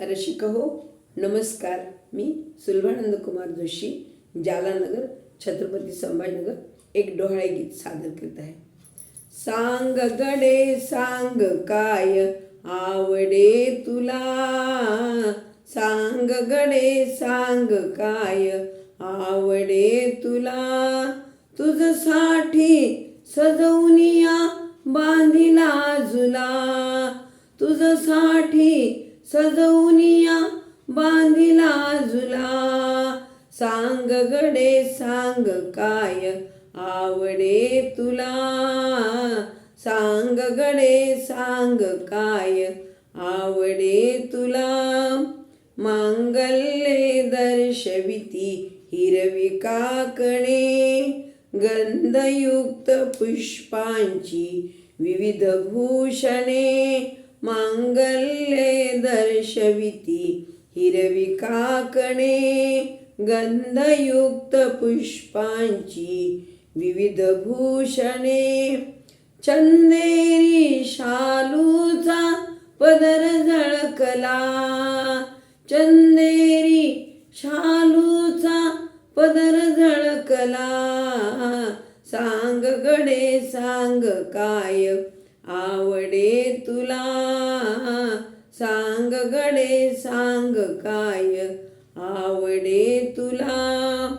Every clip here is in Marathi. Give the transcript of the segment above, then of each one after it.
रसिक हो नमस्कार. मी सुलभानंद कुमार जोशी जालानगर छत्रपती संभाजीनगर एक डोहाळे गीत सादर करत आहे. सांग गडे सांग काय आवडे तुला? सांग गडे सांग काय आवडे तुला? तुझसाठी सजवनिया बांधिला झुला तुझसाठी सजवूनिया बांधिला झुला. सांग गडे सांग काय आवडे तुला. सांग गडे सांग काय आवडे तुला. मांगल्ये दर्शविती हिरवी काकणे. गंधयुक्त पुष्पांची विविध भूषणे. मांगल्ये दर्शविती. हिरवी काकणे गंधयुक्त पुष्पांची विविध भूषणे. चंदेरी शालूचा पदर झळकला. चंदेरी शालूचा पदर झळकला. सांग गडे सांग काय आवडे तुला? सांग गडे सांग काय? आवडे तुला.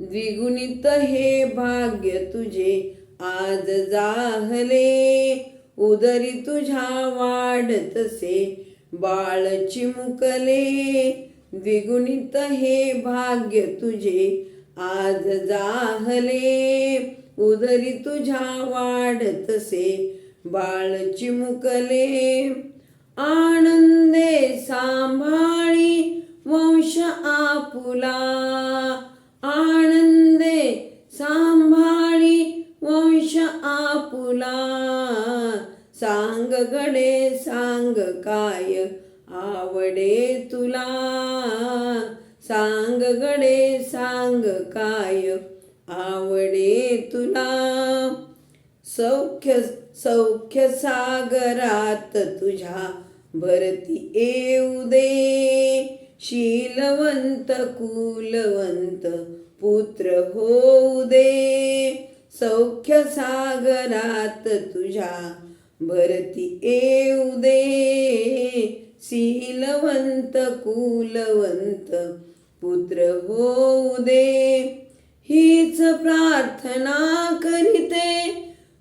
द्विगुणित हे भाग्य तुझे आज जाहले. उदरी तुझ्या वाढतसे बाळ चिमुकले. द्विगुणित हे भाग्य तुझे आज जाहले. उदरी तुझ्या वाढतसे बाळ चिमुकले. आनंदे सांभाळी वंश आपुला. आनंदे सांभाळी वंश आपुला. सांग गडे सांग काय आवडे तुला. सांग गडे सांग काय आवडे तुला. सौख्य सौख्य सागरात तुझ्या भरती येऊ दे. शीलवंत कुलवंत पुत्र होऊ दे. सौख्य सागरात तुझ्या भरती येऊ दे. शीलवंत कुलवंत पुत्र होऊ दे. हीच प्रार्थना करीते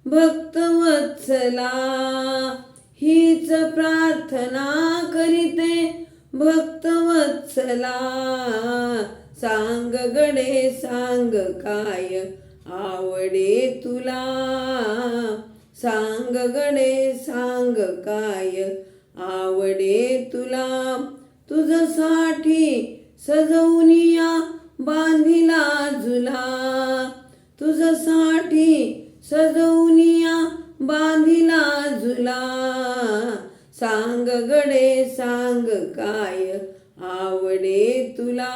भक्तवत्सला हीच प्रार्थना करीते भक्तवत्सला सांग गडे सांग काय आवडे तुला. सांग गडे सांग काय आवडे तुला. तुझसाठी सजवनिया बांधिला झुला. तुझसाठी सजवनिया बांधिला झुला. सांग गडे सांग काय आवडे तुला.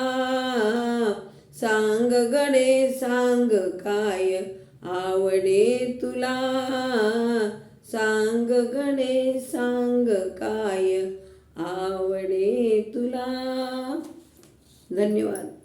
सांग गडे सांग काय आवडे तुला. सांग गडे सांग काय आवडे तुला. धन्यवाद.